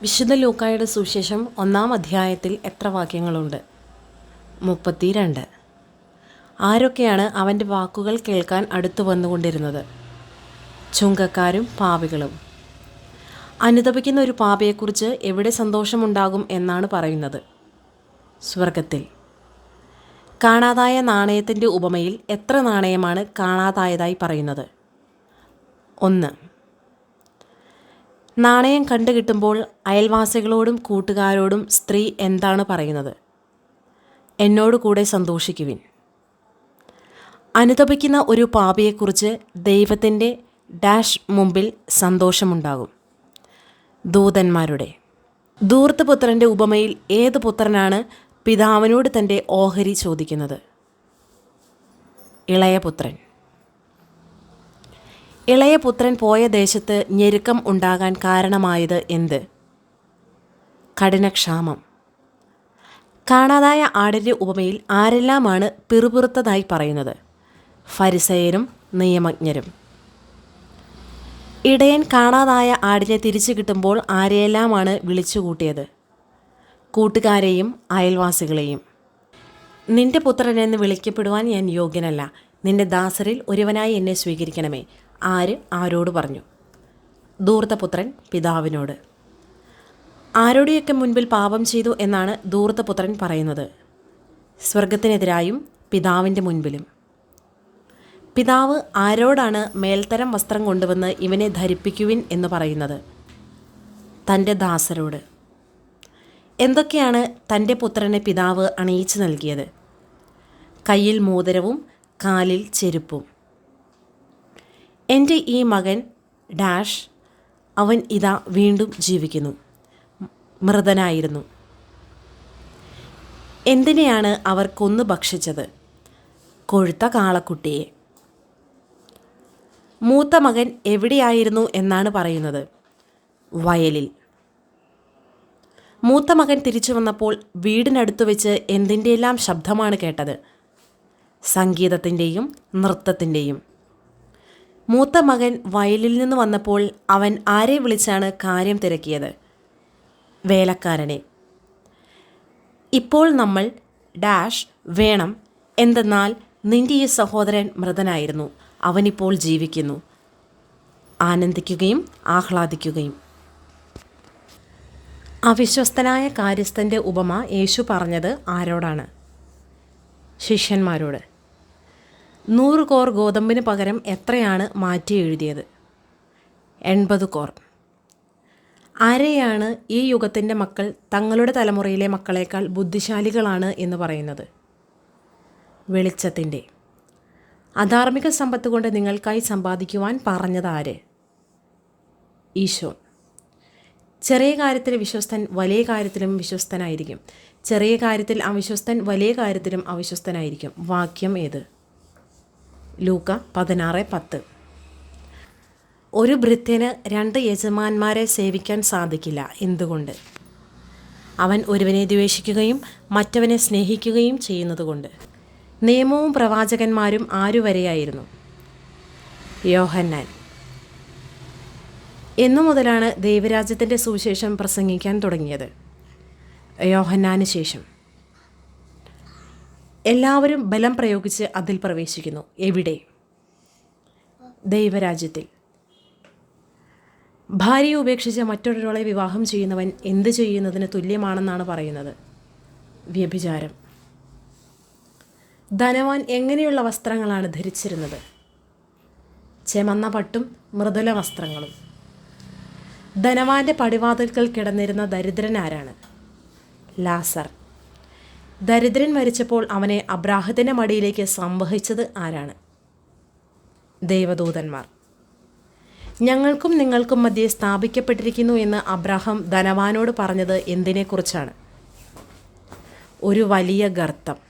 വിശുദ്ധ ലൂക്കായുടെ സുവിശേഷം ഒന്നാം അധ്യായത്തിൽ എത്ര വാക്യങ്ങളുണ്ട്? മുപ്പത്തിരണ്ട്. ആരൊക്കെയാണ് അവന്റെ വാക്കുകൾ കേൾക്കാൻ അടുത്തു വന്നുകൊണ്ടിരുന്നത്? ചുങ്കക്കാരും പാപികളും. അനുതപിക്കുന്ന ഒരു പാപയെക്കുറിച്ച് എവിടെ സന്തോഷമുണ്ടാകും എന്നാണ് പറയുന്നത്? സ്വർഗത്തിൽ കാണാതായ നാണയത്തിന്റെ ഉപമയിൽ എത്ര നാണയമാണ് കാണാതായതായി പറയുന്നത്? ഒന്ന്. നാണയം കണ്ടു കിട്ടുമ്പോൾ അയൽവാസികളോടും കൂട്ടുകാരോടും സ്ത്രീ എന്താണ് പറയുന്നത്? എന്നോട് കൂടെ സന്തോഷിക്കുവിൻ. അനുതപിക്കുന്ന ഒരു പാപിയെക്കുറിച്ച് ദൈവത്തിന്റെ ഡാഷ് മുമ്പിൽ സന്തോഷമുണ്ടാകും. ദൂതന്മാരുടെ. ധൂർത്തപുത്രന്റെ ഉപമയിൽ ഏത് പുത്രനാണ് പിതാവിനോട് തന്റെ ഓഹരി ചോദിക്കുന്നത്? ഇളയപുത്രൻ. ഇളയ പുത്രൻ പോയ ദേശത്ത് ഞെരുക്കം ഉണ്ടാകാൻ കാരണമായത് എന്ത്? കഠിനക്ഷാമം. കാണാതായ ആടിന്റെ ഉപമയിൽ ആരെല്ലാമാണ് പിറുപിറുത്തതായി പറയുന്നത്? ഫരിസയരും നിയമജ്ഞരും. ഇടയൻ കാണാതായ ആടിനെ തിരിച്ചു കിട്ടുമ്പോൾ ആരെയെല്ലാമാണ് വിളിച്ചുകൂട്ടിയത്? കൂട്ടുകാരെയും അയൽവാസികളെയും. നിന്റെ പുത്രനെന്ന് വിളിക്കപ്പെടുവാൻ ഞാൻ യോഗ്യനല്ല. നിന്റെ ദാസരിൽ ഒരുവനായി എന്നെ സ്വീകരിക്കണമേ. ആര് ആരോട് പറഞ്ഞു? ധൂർത്തപുത്രൻ പിതാവിനോട്. ആരോടെയൊക്കെ മുൻപിൽ പാപം ചെയ്തു എന്നാണ് ധൂർത്തപുത്രൻ പറയുന്നത്? സ്വർഗത്തിനെതിരായും പിതാവിന്റെ മുൻപിലും. പിതാവ് ആരോടാണ് മേൽത്തരം വസ്ത്രം കൊണ്ടുവന്ന് ഇവനെ ധരിപ്പിക്കുവിൻ എന്ന് പറയുന്നത്? തന്റെ ദാസരോട്. എന്തൊക്കെയാണ് തന്റെ പുത്രനെ പിതാവ് അണിയിച്ചു നൽകിയത്? കയ്യിൽ മോതിരവും കാലിൽ ചെരുപ്പും. എന്റെ ഈ മകൻ ഡാഷ് അവൻ ഇതാ വീണ്ടും ജീവിക്കുന്നു. മൃതനായിരുന്നു. എന്തിനെയാണ് അവർ കൊന്നു ഭക്ഷിച്ചത്? കൊഴുത്ത കാളക്കുട്ടിയെ. മൂത്ത മകൻ എവിടെയായിരുന്നു എന്നാണ് പറയുന്നത്. വയലിൽ. മൂത്ത മകൻ തിരിച്ചു വന്നപ്പോൾ വീടിനടുത്ത് വെച്ച് എന്തിന്റെയെല്ലാം ശബ്ദമാണ് കേട്ടത്? സംഗീതത്തിന്റെയും നൃത്തത്തിന്റെയും മൂത്ത മകൻ വയലിൽ നിന്ന് വന്നപ്പോൾ അവൻ ആരെ വിളിച്ചാണ് കാര്യം തിരക്കിയത്? വേലക്കാരനെ. ഇപ്പോൾ നമ്മൾ ഡാഷ് വേണം എന്തെന്നാൽ നിന്റെ ഈ സഹോദരൻ മൃതനായിരുന്നു. അവനിപ്പോൾ ജീവിക്കുന്നു. ആനന്ദിക്കുകയും ആഹ്ലാദിക്കുകയും. അവിശ്വസ്തനായ കാര്യസ്ഥന്റെ ഉപമ യേശു പറഞ്ഞത് ആരോടാണ്? ശിഷ്യന്മാരോട്. നൂറ് കോർ ഗോതമ്പിന് പകരം എത്രയാണ് മാറ്റി എഴുതിയത്? എൺപത് കോർ. ആരെയാണ് ഈ യുഗത്തിന്റെ മക്കൾ തങ്ങളുടെ തലമുറയിലെ മക്കളേക്കാൾ ബുദ്ധിശാലികളാണ് എന്ന് പറയുന്നത്? വെളിച്ചത്തിന്റെ. അധാർമിക സമ്പത്ത് കൊണ്ട് നിങ്ങൾക്കായി സമ്പാദിക്കുവാൻ പറഞ്ഞത് ആര്? ഈശോ. ചെറിയ കാര്യത്തിൽ വിശ്വസ്തൻ വലിയ കാര്യത്തിലും വിശ്വസ്തനായിരിക്കും. ചെറിയ കാര്യത്തിൽ അവിശ്വസ്തൻ വലിയ കാര്യത്തിലും അവിശ്വസ്തനായിരിക്കും. വാക്യം ഏത്? ലൂക്ക പതിനാറ് പത്ത്. ഒരു ഭൃത്യന് രണ്ട് യജമാന്മാരെ സേവിക്കാൻ സാധിക്കില്ല എന്തുകൊണ്ട്? അവൻ ഒരുവനെ ദ്വേഷിക്കുകയും മറ്റവനെ സ്നേഹിക്കുകയും ചെയ്യുന്നതുകൊണ്ട്. നിയമവും പ്രവാചകന്മാരും ആരുവരെയായിരുന്നു? യോഹന്നാൻ. എന്നു മുതലാണ് ദൈവരാജ്യത്തിന്റെ സുവിശേഷം പ്രസംഗിക്കാൻ തുടങ്ങിയത്. യോഹന്നാന് ശേഷം. എല്ലാവരും ബലം പ്രയോഗിച്ച് അതിൽ പ്രവേശിക്കുന്നു. എവിടെ? ദൈവരാജ്യത്തിൽ. ഭാര്യയെ ഉപേക്ഷിച്ച് മറ്റൊരാളെ വിവാഹം ചെയ്യുന്നവൻ എന്ത് ചെയ്യുന്നതിന് തുല്യമാണെന്നാണ് പറയുന്നത്. വ്യഭിചാരം. ധനവാൻ എങ്ങനെയുള്ള വസ്ത്രങ്ങളാണ് ധരിച്ചിരുന്നത്? ചെമന്ന പട്ടും മൃദുല വസ്ത്രങ്ങളും. ധനവാന്റെ പടിവാതിൽക്കൽ കിടന്നിരുന്ന ദരിദ്രനാരാണ് ലാസർ. ദരിദ്രൻ മരിച്ചപ്പോൾ അവനെ അബ്രാഹത്തിന്റെ മടിയിലേക്ക് സംവഹിച്ചത് ആരാണ്? ദൈവദൂതന്മാർ. ഞങ്ങൾക്കും നിങ്ങൾക്കും മധ്യേ സ്ഥാപിക്കപ്പെട്ടിരിക്കുന്നു എന്ന് അബ്രാഹം ധനവാനോട് പറഞ്ഞത് എന്തിനെക്കുറിച്ചാണ്? ഒരു വലിയ ഗർത്തം.